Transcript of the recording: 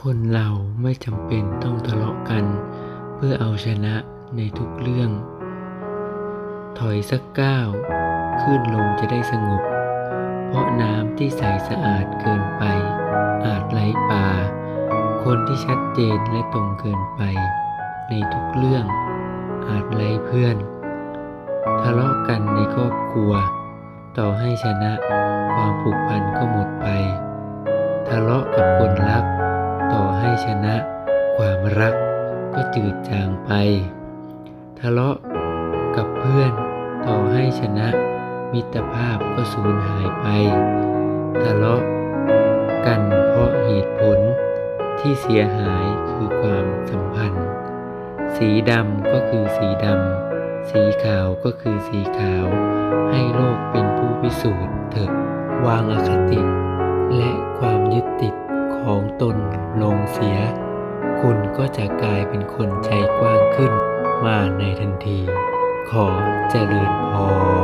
คนเราไม่จำเป็นต้องทะเลาะกัน เพื่อเอาชนะในทุกเรื่อง ถอยสักก้าวขึ้นลงจะได้สงบ เพราะน้ำที่ใสสะอาดเกินไป อาจไหลป่า คนที่ชัดเจนและตรงเกินไป ในทุกเรื่อง อาจไล่เพื่อน ทะเลาะกันในครอบครัว ต่อให้ชนะความผูกพันก็หมดไป ทะเลาะกับคนรัก ชนะ ความรักก็จืดจางไป ทะเลาะกับเพื่อนต่อให้ชนะ มิตรภาพก็สูญหายไป ทะเลาะกันเพราะเหตุผลที่เสียหายคือความสัมพันธ์ สีดำก็คือสีดำ สีขาวก็คือสีขาว ให้โลกเป็นผู้พิสูจน์เถิดวางอคติ และความยึดติด เสีย คุณก็จะกลายเป็นคนใจกว้างขึ้นมาในทันที ขอเจริญพร